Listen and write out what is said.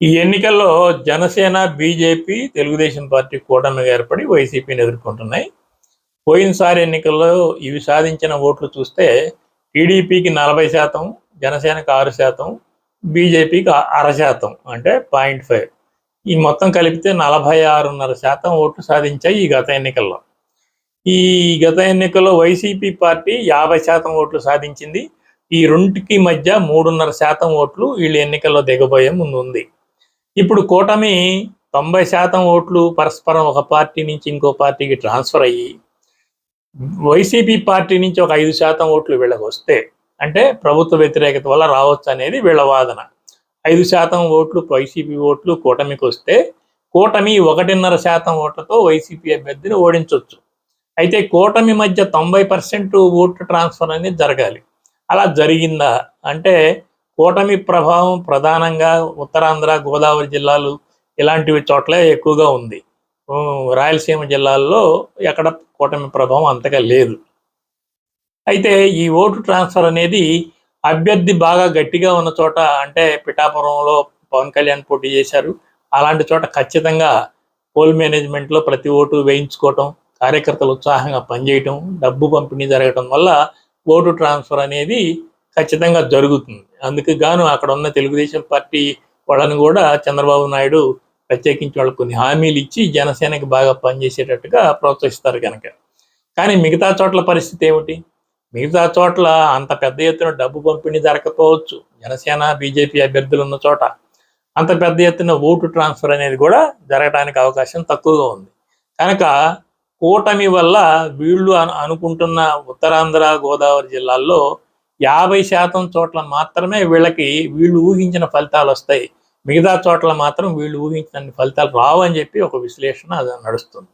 ఈ ఎన్నికల్లో Janasena BJP Telugu Desam party కూటమిగా ఏర్పడి వైసీపీని ఎదుర్కొంటున్నాయి. పోయినసారి ఎన్నికల్లో ఇవి సాధించిన ఓట్లు చూస్తే టీడీపీకి నలభై శాతం జనసేనకు ఆరు శాతం బీజేపీకి అర శాతం అంటే పాయింట్ ఫైవ్. ఈ మొత్తం కలిపితే నలభై ఆరున్నర శాతం ఓట్లు సాధించాయి ఈ గత ఎన్నికల్లో. ఈ గత ఎన్నికల్లో వైసీపీ పార్టీ యాభై శాతం ఓట్లు సాధించింది. ఈ రెండుకి మధ్య మూడున్నర శాతం ఓట్లు వీళ్ళు ఎన్నికల్లో దిగబోయే ముందు ఉంది. ఇప్పుడు కూటమి తొంభై శాతం ఓట్లు పరస్పరం ఒక పార్టీ నుంచి ఇంకో పార్టీకి ట్రాన్స్ఫర్ అయ్యి వైసీపీ పార్టీ నుంచి ఒక ఐదు శాతం ఓట్లు వీళ్ళకి వస్తే అంటే ప్రభుత్వ వ్యతిరేకత వల్ల రావచ్చు అనేది వీళ్ళ వాదన. ఐదు శాతం ఓట్లు వైసీపీ ఓట్లు కూటమికి వస్తే కూటమి ఒకటిన్నర శాతం ఓట్లతో వైసీపీ అభ్యర్థిని ఓడించవచ్చు అయితే కూటమి మధ్య తొంభై పర్సెంట్ ఓట్లు ట్రాన్స్ఫర్ అనేది జరగాలి. అలా జరిగిందా అంటే కూటమి ప్రభావం ప్రధానంగా ఉత్తరాంధ్ర గోదావరి జిల్లాలు ఇలాంటివి చోట్ల ఎక్కువగా ఉంది. రాయలసీమ జిల్లాల్లో ఎక్కడ కూటమి ప్రభావం అంతగా లేదు. అయితే ఈ ఓటు ట్రాన్స్ఫర్ అనేది అభ్యర్థి బాగా గట్టిగా ఉన్న చోట అంటే పిఠాపురంలో పవన్ కళ్యాణ్ పోటీ చేశారు. అలాంటి చోట ఖచ్చితంగా పోల్ మేనేజ్మెంట్లో ప్రతి ఓటు వేయించుకోవటం కార్యకర్తలు ఉత్సాహంగా పనిచేయటం డబ్బు పంపిణీ జరగటం వల్ల ఓటు ట్రాన్స్ఫర్ అనేది ఖచ్చితంగా జరుగుతుంది. అందుకు గాను అక్కడ ఉన్న తెలుగుదేశం పార్టీ వాళ్ళని కూడా చంద్రబాబు నాయుడు ప్రత్యేకించి వాళ్ళకు కొన్ని హామీలు ఇచ్చి జనసేనకి బాగా పనిచేసేటట్టుగా ప్రోత్సహిస్తారు కనుక కానీ మిగతా చోట్ల పరిస్థితి ఏమిటి? మిగతా చోట్ల అంత పెద్ద ఎత్తున డబ్బు పంపిణీ జరగకపోవచ్చు. జనసేన బీజేపీ అభ్యర్థులు ఉన్న చోట అంత పెద్ద ఎత్తున ఓటు ట్రాన్స్ఫర్ అనేది కూడా జరగడానికి అవకాశం తక్కువగా ఉంది. కనుక కూటమి వల్ల వీళ్ళు అనుకుంటున్న ఉత్తరాంధ్ర గోదావరి జిల్లాల్లో యాభై శాతం చోట్ల మాత్రమే వీళ్ళకి వీళ్ళు ఊహించిన ఫలితాలు వస్తాయి. మిగతా చోట్ల మాత్రం వీళ్ళు ఊహించిన ఫలితాలు రావు అని చెప్పి ఒక విశ్లేషణ నడుస్తుంది.